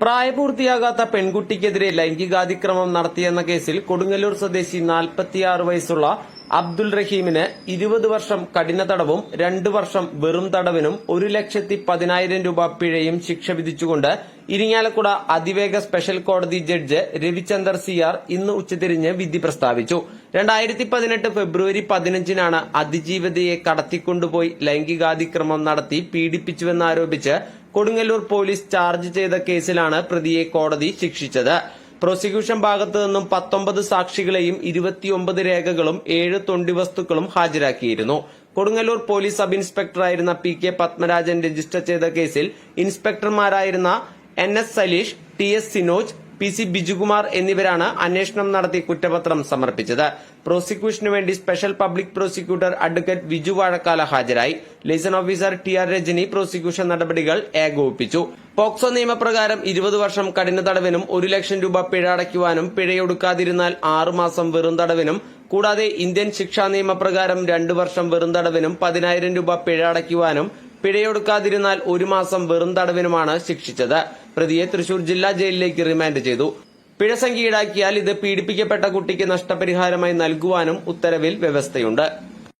പ്രായപൂർത്തിയാകാത്ത പെൺകുട്ടിക്കെതിരെ ലൈംഗികാതിക്രമം നടത്തിയെന്ന കേസിൽ കൊടുങ്ങല്ലൂർ സ്വദേശി നാൽപ്പത്തിയാറ് വയസ്സുള്ള അബ്ദുൽ റഹീമിന് ഇരുപത് വർഷം കഠിന തടവും രണ്ട് വർഷം വെറും തടവിനും ഒരു ലക്ഷത്തി പതിനായിരം രൂപ പിഴയും ശിക്ഷ വിധിച്ചുകൊണ്ട് ഇരിങ്ങാലക്കുട അതിവേഗ സ്പെഷ്യൽ കോടതി ജഡ്ജ് രവിചന്ദർ സിയാർ ഇന്ന് ഉച്ചതിരിഞ്ഞ് വിധി പ്രസ്താവിച്ചു. രണ്ടായിരത്തി പതിനെട്ട് ഫെബ്രുവരി പതിനഞ്ചിനാണ് അതിജീവിതയെ കടത്തിക്കൊണ്ടുപോയി ലൈംഗികാതിക്രമം നടത്തി പീഡിപ്പിച്ചുവെന്നാരോപിച്ച് കൊടുങ്ങല്ലൂർ പോലീസ് ചാർജ് ചെയ്ത കേസിലാണ് പ്രതിയെ കോടതി ശിക്ഷിച്ചത്. പ്രോസിക്യൂഷൻ ഭാഗത്തു നിന്നും പത്തൊമ്പത് സാക്ഷികളെയും ഇരുപത്തിയൊമ്പത് രേഖകളും ഏഴ് തൊണ്ടി വസ്തുക്കളും ഹാജരാക്കിയിരുന്നു. കൊടുങ്ങല്ലൂർ പോലീസ് സബ് ഇൻസ്പെക്ടറായിരുന്ന പി കെ പത്മരാജൻ രജിസ്റ്റർ ചെയ്ത കേസിൽ ഇൻസ്പെക്ടർമാരായിരുന്ന N S Saleesh T S Sinoj P C Bijukumar എന്നിവരാണ് അന്വേഷണം നടത്തി കുറ്റപത്രം സമർപ്പിച്ചത്. പ്രോസിക്യൂഷനു വേണ്ടി special public prosecutor advocate Viju Vazhakkala ഹാജരായി. Liaison officer T R Rajani prosecution നടപടികൾ ഏകോപിപ്പിച്ചു. പോക്സോ നിയമപ്രകാരം ഇരുപത് വർഷം കഠിന തടവിനും ഒരു ലക്ഷം രൂപ പിഴ അടയ്ക്കുവാനും പിഴയൊടുക്കാതിരുന്നാൽ ആറുമാസം വെറും തടവിനും കൂടാതെ ഇന്ത്യൻ ശിക്ഷാ നിയമപ്രകാരം രണ്ടു വർഷം വെറും തടവിനും പതിനായിരം രൂപ പിഴ അടയ്ക്കുവാനും പിഴയൊടുക്കാതിരുന്നാൽ ഒരു മാസം വെറും തടവിനുമാണ് ശിക്ഷിച്ചത്. പ്രതിയെ തൃശൂർ ജില്ലാ ജയിലിലേക്ക് റിമാൻഡ് ചെയ്തു. പിഴ സംഖ്യ ഈടാക്കിയാൽ ഇത് പീഡിപ്പിക്കപ്പെട്ട കുട്ടിക്ക് നഷ്ടപരിഹാരമായി നൽകുവാനും ഉത്തരവിൽ വ്യവസ്ഥയുണ്ട്.